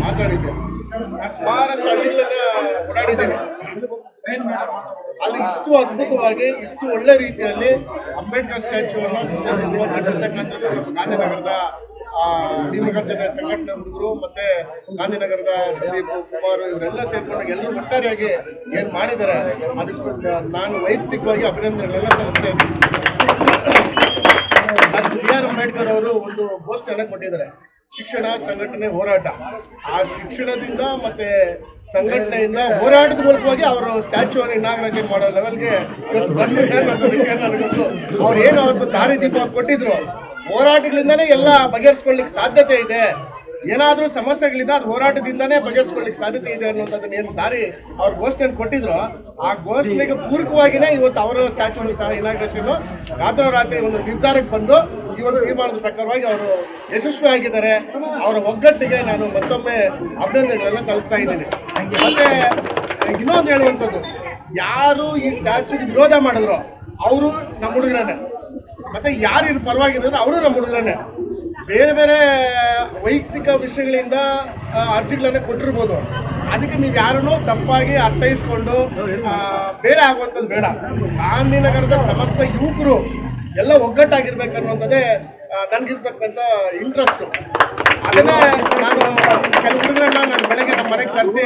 ಮಾತಾಡಿದ್ದೆ. ಓಡಾಡಿದ್ದೇನೆ. ಅಲ್ಲಿ ಇಷ್ಟು ಅದ್ಭುತವಾಗಿ ಇಷ್ಟು ಒಳ್ಳೆ ರೀತಿಯಲ್ಲಿ ಅಂಬೇಡ್ಕರ್ ಸ್ಟ್ಯಾಚ್ಯೂವನ್ನು ಅನ್ನು ನಮ್ಮ ಗಾಂಧಿನಗರದ ಆ, ಭೀಮಗರ್ಜನ ಸಂಘಟನೆ ಹುಡುಗರು ಮತ್ತೆ ಗಾಂಧಿನಗರದ ಸಂದೀಪ್ ಕುಮಾರ್ ಇವರೆಲ್ಲ ಸೇರ್ಕೊಂಡು ಎಲ್ಲರೂ ಒಟ್ಟಾರೆಯಾಗಿ ಏನ್ ಮಾಡಿದ್ದಾರೆ ಅದಕ್ಕೆ ನಾನು ವೈಯಕ್ತಿಕವಾಗಿ ಅಭಿನಂದನೆಗಳನ್ನ ಸಲ್ಲಿಸ್ತೇನೆ ಬಿ ಆರ್ ಅಂಬೇಡ್ಕರ್ ಅವರು ಒಂದು ಅನ್ನ ಕೊಟ್ಟಿದ್ದಾರೆ. ಶಿಕ್ಷಣ ಸಂಘಟನೆ ಹೋರಾಟ. ಆ ಶಿಕ್ಷಣದಿಂದ ಮತ್ತೆ ಸಂಘಟನೆಯಿಂದ ಹೋರಾಟದ ಮೂಲಕವಾಗಿ ಅವರು ಸ್ಟ್ಯಾಚ್ಯೂ ಅನ್ನು ಇನಾಗ್ರೇಷನ್ ಮಾಡೋ ಲೆವೆಲ್ಗೆ ಇವತ್ತು ಬಂದಿದೆ ಅನ್ನೋದಕ್ಕೆ ಅವ್ರು ಏನು ಅವತ್ತು ದಾರಿದೀಪ ಕೊಟ್ಟಿದ್ರು. ಹೋರಾಟಗಳಿಂದನೇ ಎಲ್ಲ ಬಗೆಹರಿಸ್ಕೊಳ್ಳಿಕ್ಕೆ ಸಾಧ್ಯತೆ ಇದೆ. ಏನಾದರೂ ಸಮಸ್ಯೆಗಳಿದೆ ಅದು ಹೋರಾಟದಿಂದನೇ ಬಗೆಹರಿಸ್ಕೊಳ್ಳಿಕ್ಕೆ ಸಾಧ್ಯತೆ ಇದೆ ಅನ್ನೋದನ್ನ ಏನು ದಾರಿ ಅವ್ರ ಘೋಷಣೆ ಕೊಟ್ಟಿದ್ರು. ಆ ಘೋಷಣೆಗೆ ಪೂರಕವಾಗಿನೇ ಇವತ್ತು ಅವರ ಸ್ಟ್ಯಾಚ್ಯೂನು ಸಹ ಇನಾಗ್ರೇಷನ್ ರಾತ್ರೋರಾತ್ರಿ ಒಂದು ನಿರ್ಧಾರಕ್ಕೆ ಬಂದು ಈ ಒಂದು ತೀರ್ಮಾನದ ಪ್ರಕಾರವಾಗಿ ಅವರು ಯಶಸ್ವಿ ಆಗಿದ್ದಾರೆ. ಅವರ ಒಗ್ಗಟ್ಟಿಗೆ ನಾನು ಮತ್ತೊಮ್ಮೆ ಅಭಿನಂದನೆಗಳನ್ನ ಸಲ್ಲಿಸ್ತಾ ಇದ್ದೀನಿ. ಮತ್ತೆ ಇನ್ನೊಂದು ಹೇಳುವಂಥದ್ದು, ಯಾರು ಈ ಸ್ಟ್ಯಾಚ್ಯೂಗೆ ವಿರೋಧ ಮಾಡಿದ್ರು, ಅವರು ನಮ್ಮ ಹುಡುಗರನ್ನ. ಮತ್ತೆ ಯಾರು ಇದ್ರ ಪರವಾಗಿರೋದು ಅವರು ನಮ್ಮ ಹುಡುಗರನ್ನೇ. ಬೇರೆ ಬೇರೆ ವೈಯಕ್ತಿಕ ವಿಷಯಗಳಿಂದ ಅರ್ಜಿಗಳನ್ನ ಕೊಟ್ಟಿರ್ಬೋದು. ಅದಕ್ಕೆ ನೀವು ಯಾರನ್ನೂ ತಪ್ಪಾಗಿ ಅರ್ಥೈಸ್ಕೊಂಡು ಬೇರೆ ಆಗುವಂಥದ್ದು ಬೇಡ. ಗಾಂಧಿನಗರದ ಸಮಸ್ತ ಯುವಕರು ಎಲ್ಲ ಒಗ್ಗಟ್ಟಾಗಿರ್ಬೇಕನ್ನುವಂಥದ್ದೇ ನನಗಿರ್ತಕ್ಕಂಥ ಇಂಟ್ರೆಸ್ಟು ಅದನ್ನೇ ನಾನು ಕೆಲವು ಹುಡುಗರನ್ನ ನಾನು ಬೆಳಗ್ಗೆ ನಮ್ಮ ಮನೆಗೆ ಕರೆಸಿ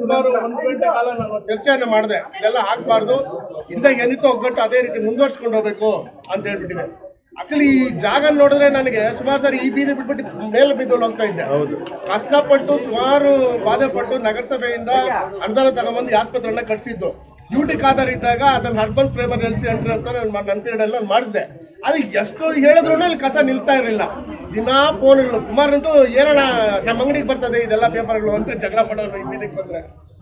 ಸುಮಾರು ಒಂದು ಗಂಟೆ ಕಾಲ ನಾನು ಚರ್ಚೆಯನ್ನು ಮಾಡಿದೆ. ಇದೆಲ್ಲ ಆಗಬಾರ್ದು. ಇಂದ ಏನಿತ್ತು ಒಗ್ಗಟ್ಟು ಅದೇ ರೀತಿ ಮುಂದುವರ್ಸ್ಕೊಂಡು ಹೋಗ್ಬೇಕು ಅಂತ ಹೇಳ್ಬಿಟ್ಟಿದೆ. ಆಕ್ಚುಲಿ ಈ ಜಾಗ ನೋಡಿದ್ರೆ ನನಗೆ ಸುಮಾರು ಸಾರಿ ಈ ಬೀದಿ ಬಿಟ್ಬಿಟ್ಟು ಮೇಲೆ ಬಿದ್ದು ಹೋಗ್ತಾ ಇದ್ದೆ. ಕಷ್ಟಪಟ್ಟು ಸುಮಾರು ಬಾಧೆ ಪಟ್ಟು ನಗರಸಭೆಯಿಂದ ಅನುದಾನ ತಗೊಂಬಂದು ಆಸ್ಪತ್ರೆಯನ್ನ ಕಟ್ಸಿದ್ದು. ಡ್ಯೂಟಿ ಖಾದರ್ ಇದ್ದಾಗ ಅದನ್ನ ಹರ್ಬಲ್ ಫ್ರೇಮರ್ ಎಲ್ಸಿ ಅಂತ ನಾನು ನನ್ನ ಪೀರಿಯಡಲ್ಲಿ ಎಲ್ಲ ಮಾಡಿಸಿದೆ. ಅದು ಎಷ್ಟು ಹೇಳಿದ್ರು ಅಲ್ಲಿ ಕಸ ನಿಲ್ತಾ ಇರಲಿಲ್ಲ. ದಿನಾ ಫೋನ್ ಕುಮಾರ್ನಂತೂ, ಏನಣ್ಣ, ನಮ್ಮ ಅಂಗಡಿಗೆ ಬರ್ತದೆ ಇದೆಲ್ಲ ಪೇಪರ್ಗಳು ಅಂತ ಜಗಳ ಮಾಡೋರು ಇದಕ್ಕೆ ಬಂದರೆ.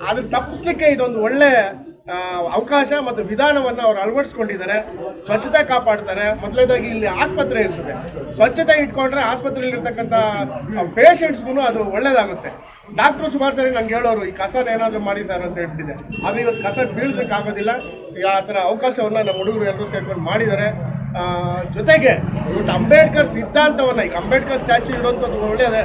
ಅದನ್ನ ತಪ್ಪಿಸ್ಲಿಕ್ಕೆ ಇದೊಂದು ಒಳ್ಳೆ ಅವಕಾಶ ಮತ್ತು ವಿಧಾನವನ್ನು ಅವರು ಅಳವಡಿಸ್ಕೊಂಡಿದ್ದಾರೆ. ಸ್ವಚ್ಛತೆ ಕಾಪಾಡ್ತಾರೆ. ಮೊದಲೇದಾಗಿ ಇಲ್ಲಿ ಆಸ್ಪತ್ರೆ ಇರ್ತದೆ. ಸ್ವಚ್ಛತೆ ಇಟ್ಕೊಂಡ್ರೆ ಆಸ್ಪತ್ರೆಯಲ್ಲಿರ್ತಕ್ಕಂಥ ಪೇಷಂಟ್ಸ್ಗೂ ಅದು ಒಳ್ಳೇದಾಗುತ್ತೆ. ಡಾಕ್ಟ್ರು ಸುಮಾರು ಸರಿ ನಂಗೆ ಹೇಳೋರು, ಈ ಕಸನ ಏನಾದರೂ ಮಾಡಿ ಸರ್ ಅಂತ ಹೇಳ್ಬಿಟ್ಟಿದೆ ಆದರೆ ಇವತ್ತು ಕಸ ಬೀಳೋದಕ್ಕಾಗೋದಿಲ್ಲ ಆ ಥರ ಅವಕಾಶವನ್ನು ನಮ್ಮ ಹುಡುಗರು ಎಲ್ಲರೂ ಸೇರ್ಕೊಂಡು ಮಾಡಿದ್ದಾರೆ. ಜೊತೆಗೆ ಇವತ್ತು ಅಂಬೇಡ್ಕರ್ ಸಿದ್ಧಾಂತವನ್ನ, ಈಗ ಅಂಬೇಡ್ಕರ್ ಸ್ಟ್ಯಾಚ್ಯೂ ಇಡುವಂಥದ್ದು ಒಳ್ಳೆಯದೇ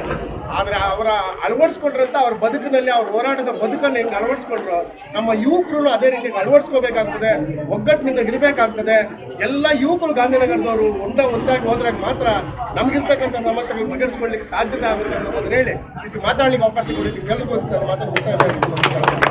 ಆದರೆ ಅವರ ಅಳವಡಿಸ್ಕೊಂಡ್ರಂತ ಅವ್ರ ಬದುಕಿನಲ್ಲಿ, ಅವ್ರ ಹೋರಾಟದ ಬದುಕನ್ನು ಹೆಂಗೆ ಅಳವಡಿಸ್ಕೊಂಡ್ರು, ನಮ್ಮ ಯುವಕರು ಅದೇ ರೀತಿ ಅಳವಡಿಸ್ಕೋಬೇಕಾಗ್ತದೆ, ಒಗ್ಗಟ್ಟಿನಿಂದ ಇರಬೇಕಾಗ್ತದೆ, ಎಲ್ಲ ಯುವಕರು ಗಾಂಧಿನಗರದವರು ಒಂದ ಒಂದಾಗಿ ಹೋದ್ರಾಗ ಮಾತ್ರ ನಮಗಿರ್ತಕ್ಕಂಥ ಸಮಸ್ಯೆಗಳು ಬಗೆಹರಿಸ್ಕೊಳ್ಳಿಕ್ಕೆ ಸಾಧ್ಯತೆ ಆಗುತ್ತೆ ಅನ್ನೋದನ್ನ ಹೇಳಿ ಮಾತಾಡ್ಲಿಕ್ಕೆ ಅವಕಾಶ ಕೊಡಿ ಎಲ್ಲರಿಗೂ ಮಾತಾಡ್ತಾ